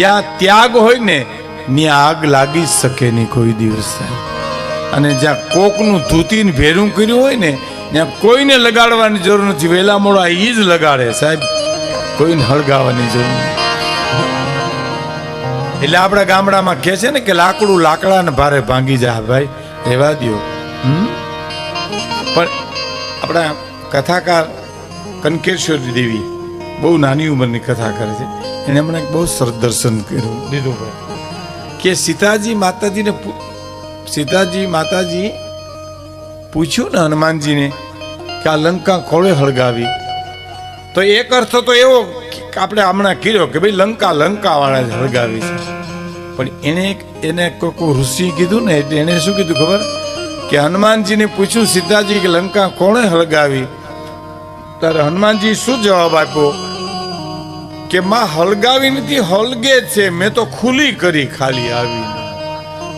જ્યાં ત્યાગ હોય ને, ત્યાં આગ લાગી શકે નહીં કોઈ દિવસ. અને જ્યાં કોકનું ધૂતીને ભેરું કર્યું હોય ને, ત્યાં કોઈને લગાડવાની જરૂર નથી. વેલા મોડા એ જ લગાડે, સાહેબ. કોઈને હળગાવવાની જરૂર નથી. એટલે આપણા ગામડામાં કહે છે ને કે લાકડું લાકડાને ભારે ભાંગી જાય, ભાઈ. રહેવા હમ? પણ આપણા કથાકાર કનકેશ્વરી દેવી બહુ નાની ઉંમરની કથા કરે છે. એને મને એક બહુ સરસ દર્શન કર્યું. દીધું કે સીતાજી માતાજીને સીતાજી માતાજી પૂછ્યું ને હનુમાનજીને કે આ લંકા ખોળે હળગાવી? તો એક અર્થ તો એવો આપણે હમણાં કર્યો કે ભાઈ લંકા લંકા વાળા જ હળગાવી છે. પણ એને એને કોઈ કોઈ ઋષિ કીધું ને એટલે એને શું કીધું ખબર? કે હનુમાનજીને પૂછ્યું સીતાજી કે લંકા કોણે હળગાવી? ત્યારે હનુમાનજી શું જવાબ આપ્યો? કે માં હળગાવી નથી, હળગે છે. મેં તો ખુલી કરી ખાલી આવી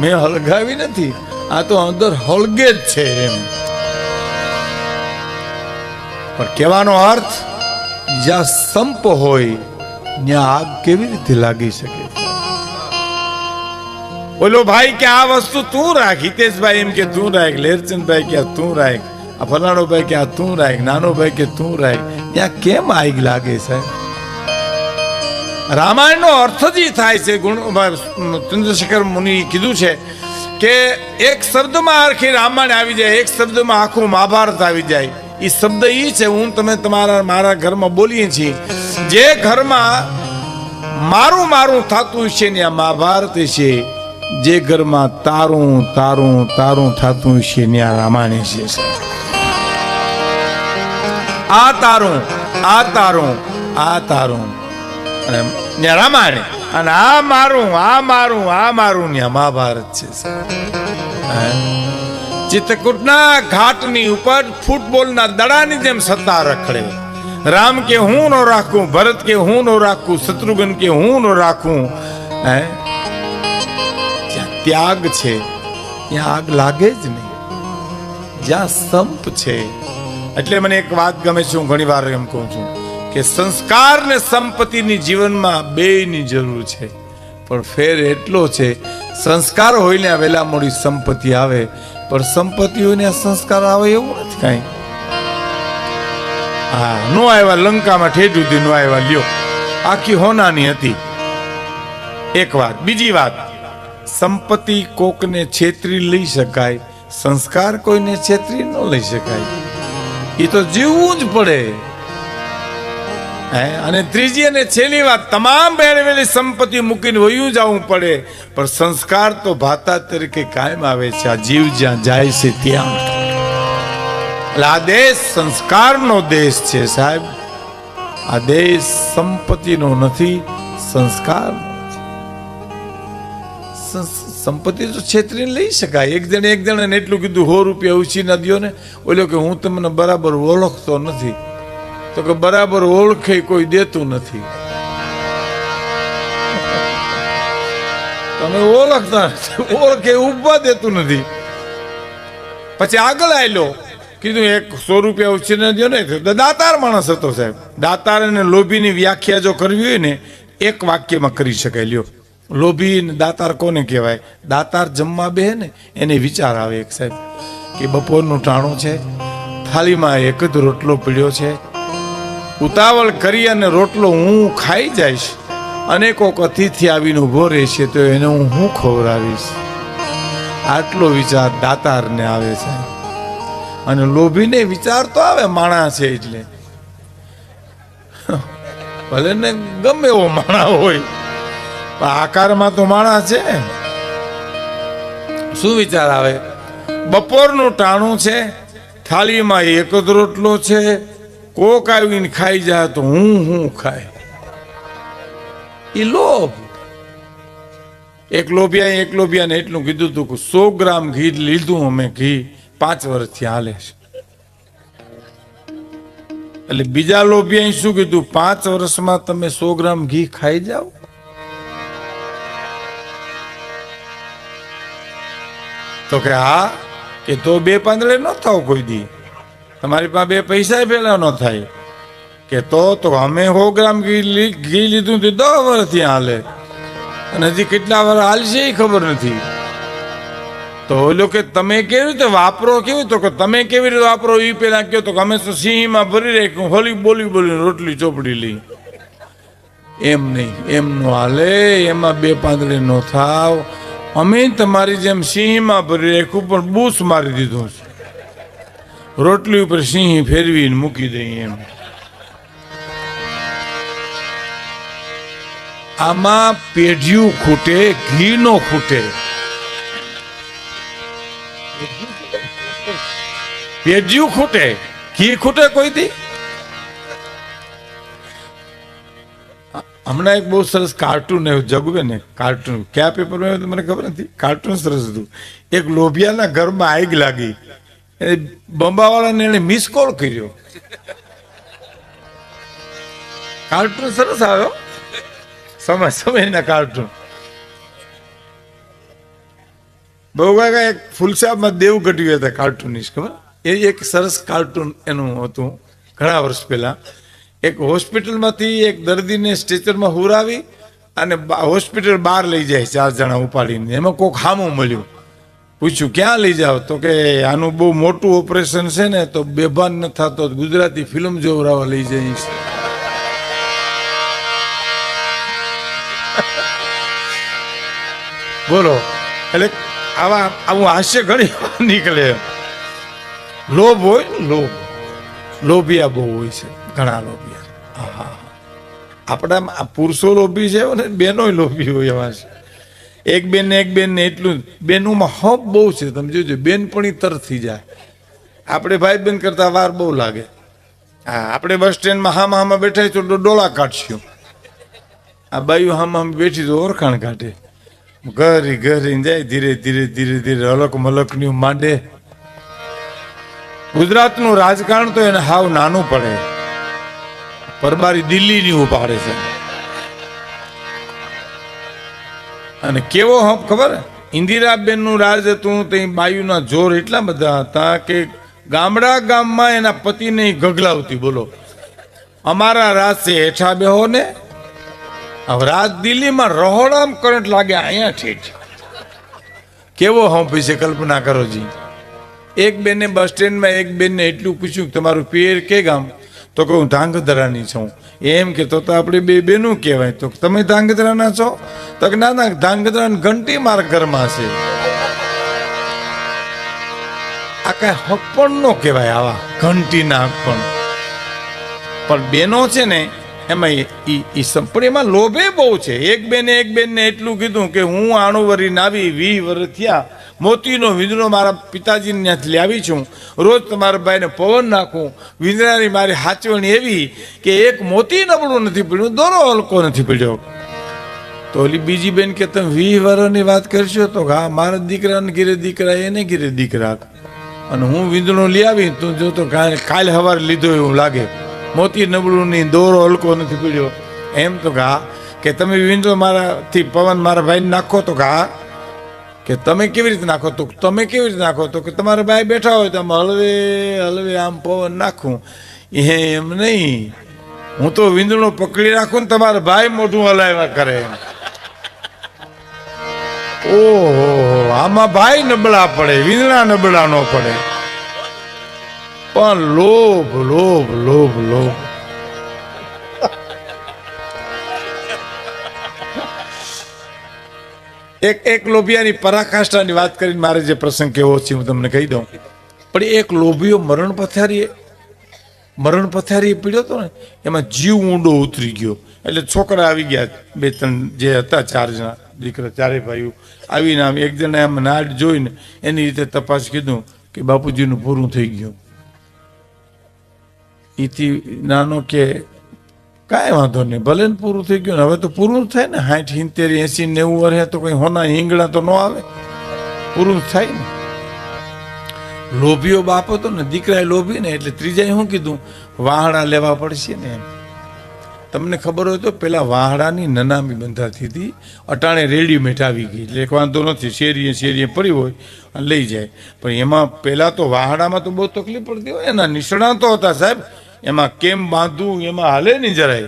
મેં હળગાવી નથી, આ તો અંદર હળગે જ છે એમ. પણ કહેવાનો અર્થ, જ્યાં સંપ હોય, ત્યાં આગ કેવી રીતે લાગી શકે બોલો ભાઈ, કે આ વસ્તુ તું રાખ, હિતેશભાઈ એમ કે તું રાખ, લેરચંદભાઈ કે તું રાખ, આ ફલાણો ભાઈ કે આ તું રાખ નાનો ભાઈ કે તું રાખ. ત્યાં કેમ આગ લાગે સાહેબ? રામાયણનો અર્થ જ થાય છે. ગુણ ચંદ્રશેખર મુનિ કીધું છે કે એક શબ્દમાં આખી રામાયણ આવી જાય, એક શબ્દમાં આખું મહાભારત આવી જાય. એ શબ્દ એ છે, હું તમે તમારા મારા ઘરમાં બોલીએ છીએ. જે ઘરમાં મારું મારું થતું છે ને આ મહાભારત છે જે ઘરમાં તારું તારું તારું થતું છે ને આ રામાયણ છે આ તારું આ તારું આ તારું. અને રામાયણ અને આ મારું આ મારું આ મારું ને મહાભારત છે? ચિત્તકૂટના ઘાટની ઉપર ફૂટબોલના દડાની જેમ સત્તા રખડે. રામ કે હું નો રાખું, ભરત કે હું નો રાખું, શત્રુઘ્ન કે હું નો રાખું. હે? જ્યાં ત્યાગ છે, ત્યાં આગ લાગે જ નહીં. જ્યાં સંપ છે. એટલે મને એક વાત ગમે છે, હું ઘણી વાર એમ કહું છું. કે સંસ્કાર ને સંપત્તિની જીવનમાં બેયની જરૂર છે. પણ ફેર એટલો છે, સંસ્કાર હોય ને વેલા મોડી સંપત્તિ આવે, પણ સંપત્તિ હોય ને સંસ્કાર આવે એવું નથી કાંઈ. હા, નો આવ્યા, લંકામાં ઠેઠ સુધી નો આવ્યા, લ્યો. આખી હોનાની હતી. એક વાત, બીજી વાત. સંપત્તિ કોકને છેતરી લઈ શકાય, સંસ્કાર કોઈને છેતરી ન લઈ શકાય. એ તો જીવવું જ પડે. અને ત્રીજી અને છેલ્લી વાત, તમામ મેળવેલી સંપત્તિ મૂકીને વયું જવું પડે, પણ સંસ્કાર તો ભાતા તરીકે કાયમ આવે છે. આ જીવ જ્યાં જાય છે ત્યાં. એટલે આ દેશ સંસ્કારનો દેશ છે સાહેબ. આ દેશ સંપત્તિનો નથી, સંસ્કાર. સંપત્તિ તો છેતરીને લઈ શકાય. એક જણે એક જણે એટલું કીધું હો રૂપિયા ઉછી ના દ્યો ને ઓલો કે, હું તમને બરાબર ઓળખતો નથી. તો કે બરાબર ઓળખે કોઈ દેતું નથી. તમે ઓળખતા ઓળખે ઊભા દેતું નથી. પછી આગળ આવેલો કીધું, એક સો રૂપિયા ઉછીને દો ને. દાતાર માણસ હતો સાહેબ. દાતાર અને લોભીની વ્યાખ્યા જો કરવી હોય ને, એક વાક્યમાં કરી શકાય. લ્યો. લોભી ને દાતાર કોને કહેવાય? દાતાર જમવા બે ને, એને વિચાર આવે એક સાહેબ, કે બપોરનું ટાણું છે, થાળીમાં એક જ રોટલો પીડ્યો છે ઉતાવળ કરી અને રોટલો હું ખાઈ જઈશ અને કોક અતિથિ આવીને ઊભો રહેશે તો એને હું હું ખવડાવીશ? આટલો વિચાર દાતારને આવે છે. અને લોભીને વિચાર તો આવે માણા છે એટલે. ભલે ને ગમે એવો માણા હોય, પણ આકારમાં તો માણા છે. શું વિચાર આવે? બપોરનું ટાણું છે, થાળીમાં એક જ રોટલો છે કોક આવીને ખાઈ જાય તો હું હું ખાય. એ લોભ. એક લોભિયા એક લોભિયાને એટલું કીધું હતું કે સો ગ્રામ ઘી લીધું અમે ઘી પાંચ વર્ષથી હાલે છે. એટલે બીજા લોભિયાએ શું કીધું? પાંચ વર્ષમાં તમે સો ગ્રામ ઘી ખાઈ જાઓ. તો કે હા, કે તો બે પાંદડે ન થાવ કોઈ દી. તમારી પાસે બે પૈસા પેલા ન થાય. કે તો તો અમે સો ગ્રામ ઘી ઘી લીધું તે દસ વર્ષથી હાલે. અને હજી કેટલા વાર હાલશે એ ખબર નથી. તો ઓલો કે તમે કેવી રીતે વાપરો? કેવું તો કે તમે કેવી રીતે વાપરો? એ પેલા કહો તો અમે તો સિંહમાં ભરી રાખ્યું, હોલી બોલી બોલી રોટલી ચોપડી લઈ. એમ નહીં, એમ ન હાલે, એમાં બે પાંદડે ન થાવ. અમે તમારી જેમ સિંહમાં ભરી રાખ્યું, પણ બૂસ મારી દીધું છે. રોટલી ઉપર સિંહ ફેરવીને મૂકી દઈએ એમ. આમાં પેઢિયું ખૂટે ઘી નો ખૂટે. પેઢિયું ખૂટે, ઘી ખૂટે કોઈ દી? હમણાં એક બહુ સરસ કાર્ટૂન એવું જગવે ને કાર્ટૂન કયા પેપરમાં મને ખબર નથી? કાર્ટૂન સરસ હતું. એક લોભિયાના ઘરમાં આગ લાગી. એ બંબાવાળાને એને મિસ કોલ કર્યો. કાર્ટૂન સરસ આવ્યો. સમય, સમયના કાર્ટૂન બહુ એક ફુલસાબમાં દેવ ઘટ્યું હતા કાર્ટૂનિસ્ટ ખબર? એ એક સરસ કાર્ટૂન એનું હતું, ઘણા વર્ષ પહેલા. એક હોસ્પિટલમાંથી એક દર્દીને સ્ટ્રેચરમાં હુરાવી અને હોસ્પિટલ બહાર લઈ જાય ચાર જણા ઉપાડીને. એમાં કોઈક હામું મળ્યું. પૂછ્યું, ક્યાં લઈ જાઓ? તો કે, આનું બહુ મોટું ઓપરેશન છે ને, તો બેભાન ન થતો ગુજરાતી ફિલ્મ જોવરાવા લઈ જઈશ. બોલો, એટલે આવા, આવું હાસ્ય ઘણી નીકળે. લોભ હોય લોભ. લોભિયા બહુ હોય છે, ઘણા લોભિયા. હા આપણામાં પુરુષો લોભી છે, અને બેનો લોભી હોય એવા છે. એક બેન એક બેન ને એટલું. બેનોમાં હપ બહુ છે, તમે જોજો, બેન પણ ઈ તરત થઈ જાય. આપણે ભાઈ બેન કરતા વાર બહુ લાગે. હા, આપણે બસ સ્ટેન્ડમાં હામાં હામાં બેઠા તો ડોળા કાઢશું. આ બાયું હામાં હામ બેઠી તો ઓળખાણ કાઢે. ઘરી ઘરી જાય, ધીરે ધીરે ધીરે ધીરે અલક મલકનું માંડે. ગુજરાતનું રાજકારણ તો એને હાવ નાનું પડે. પરબારી દિલ્હીની ઉપાડે છે. અને કેવો હપ, ખબર? ઇન્દિરાબેનનું રાજ હતું, તે બાયુના જોર એટલા બધા હતા કે ગામડા ગામમાં એના પતિને ગગલાવતી, બોલો. અમારા રાજ છે, હેઠા બેહો ને. રાજ દિલ્હીમાં રહોડામ કરંટ લાગે, અહીંયા ઠેઠ. કેવો હંપ છે કલ્પના કરો જી. એક બેને બસ સ્ટેન્ડમાં એક બેનને એટલું પૂછ્યું કે તમારું પિયર કે ગામ? તો કે હું ધાંગધ્રાની છું. એમ કે તો આપણે બે બેનું કહેવાય. તો તમે ધાંગધ્રાના છો? તો કે, ના ના ધાંગધ્રા ઘંટી મારા ઘરમાં છે. આ કઈ હપણ નો કહેવાય આવા, ઘંટીના હપણ પણ. બેનો છે ને, એમાં પણ એમાં લોભે બહુ છે. એક બેને એક બેનને એટલું કીધું કે, હું આણું વરી નાવી વી વર થયા મોતીનો વિંદણો મારા પિતાજીને ત્યાંથી લાવી છું. રોજ તમારા ભાઈને પવન નાખું. વીંદડાની મારી હાચવણી એવી કે એક મોતી નબળું નથી પડ્યું, દોરો હલકો નથી પડ્યો. તો ઓલી બીજી બેન કે, તમે વીસ વર્ષની વાત કરશો તો હા, મારા દીકરાને ઘીરે દીકરા, એને ઘીરે દીકરા. અને હું વીંદણો લઈ આવી તું જો તો કાલે સવારે લીધો એવું લાગે. મોતી નબળું નહીં દોરો હલકો નથી પીડ્યો. એમ તો ઘા કે તમે વીંદો મારાથી પવન મારા ભાઈને નાખો તો હા કે તમે કેવી રીતે નાખો તો તમે કેવી રીતે નાખો તો કે તમારા ભાઈ બેઠા હોય તો હલવે હલવે આમ પવન નાખું. એમ નહીં. હું તો વીંદણો પકડી રાખું ને તમારા ભાઈ મોઢું હલાવ્યા કરે ઓહો, આમાં ભાઈ નબળા પડે, વીંદણા નબળા ન પડે. પણ લોભ લોભ લોભ લોભ. એક એક લોભિયાની પરાકાષ્ઠાની વાત કરીને મારે જે પ્રસંગ કેવો છે હું તમને કહી દઉં. પણ એક લોભીઓ મરણ પથારીએ, મરણ પથારી પીડ્યો હતો ને, એમાં જીવ ઊંડો ઉતરી ગયો. એટલે છોકરા આવી ગયા, બે ત્રણ જે હતા ચાર જણા, દીકરા ચારે ભાઈઓ, આવીને આમ એક જણા એમ નાડ જોઈને એની રીતે તપાસ કીધું કે બાપુજીનું પૂરું થઈ ગયું. એથી નાનો કે કાંઈ વાંધો નહીં, ભલે ને પૂરું થઈ ગયું ને. હવે તો પૂરું થાય ને. સાઠ સિત્તેર એસી નેવું વર્ષે તો કંઈ હોના હિંગડા તો ન આવે. પૂરું થાય ને. લોભીઓ બાપ હતો ને, દીકરાએ લોભી ને, એટલે ત્રીજાએ શું કીધું? વાહડા લેવા પડશે ને એમ. તમને ખબર હોય તો પેલા વાહડાની નનામી બંધાતી હતી. અટાણે રેડીમેડ આવી ગઈ. એટલે એક વાંધો નથી. શેરીએ શેરીએ પડી હોય અને લઈ જાય. પણ એમાં પહેલાં તો વાહડામાં તો બહુ તકલીફ પડતી હોય. એના નિષ્ણાતો હતા સાહેબ. એમાં કેમ બાંધવું, એમાં હાલે નહીં જરાય.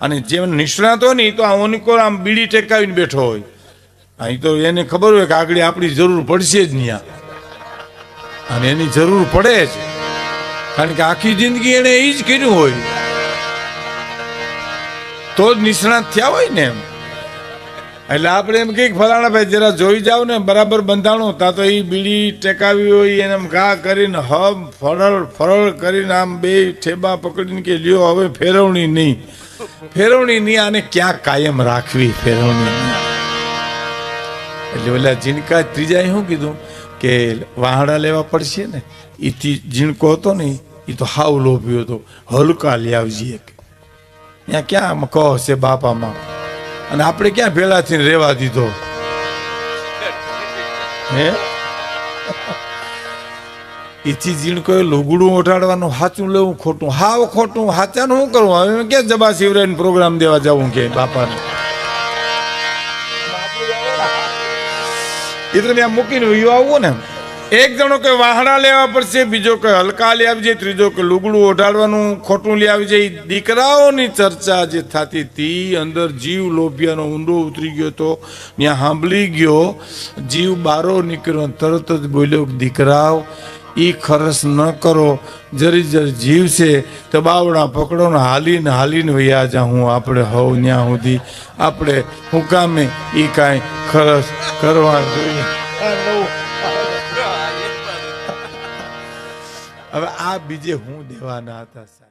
અને જે નિષ્ણાત હોય તો આ ઓનિકોર આમ બીડી ટેકાવીને બેઠો હોય. અહીં તો એને ખબર હોય કે આગળ આપણી જરૂર પડશે જ નહીં અને એની જરૂર પડે જ. કારણ કે આખી જિંદગી એણે એ જ કર્યું હોય. તો જ નિષ્ણાત થયા હોય ને એમ. એટલે આપણે એમ કહીએ ફલાણા ભાઈ, જરા જોઈ જાવ ને, બરાબર બંધાણો. તા તો એ બીડી ટેકાવી હોય, એને આમ ઘા કરીને હમ ફરળ ફરળ કરીને આમ બે ઠેબા પકડીને કે લ્યો, હવે ફેરવણી નહીં. ફેરવણી નહીં, આને ક્યાં કાયમ રાખવી ફેરવણી એટલે ઓલા ઝીણકા ત્રીજાએ શું કીધું? કે વાહડા લેવા પડશે ને એથી ઝીણકો હતો ને એ તો હાવ લોભ્યો હતો. હલકા લઈ આવજે ત્યાં ક્યાં કહો છે બાપામાં અને આપણે ક્યાં ભેળા થઈને રહેવા દીધો? હે? એથી ઝીણકોએ લુગડું ઓઢાડવાનું સાચું લેવું ખોટું? હાવ ખોટું, હાચાનું શું કરવું? હવે ક્યાં જબા શિવરાયન પ્રોગ્રામ દેવા જવું કે બાપાને? એ તો ત્યાં મૂકીને યુ આવવું ને. એક જણો કે વાહડા લેવા પડશે, બીજો કે હલકા લઈ આવજે, ત્રીજો કે લુગડું ઓઢાડવાનું, ખોટું લઈ આવી જાય દીકરાઓની ચર્ચા જે થતી હતી, અંદર જીવ લોભિયાનો ઊંડો ઉતરી ગયો તો, ત્યાં સાંભળી ગયો, જીવ બારો નીકળ્યો તરત જ બોલ્યો, દીકરાઓ એ ખરસ ન કરો. જરી જરી જીવ છે તો બાવડા પકડો ને હાલીને હાલીને વૈયા જા. હું આપણે હવ ત્યાં સુધી. આપણે હું કામે ઈ કાંઈ ખરસ કરવા જોઈએ. હવે આ બીજે હું દેવાના હતા સાહેબ?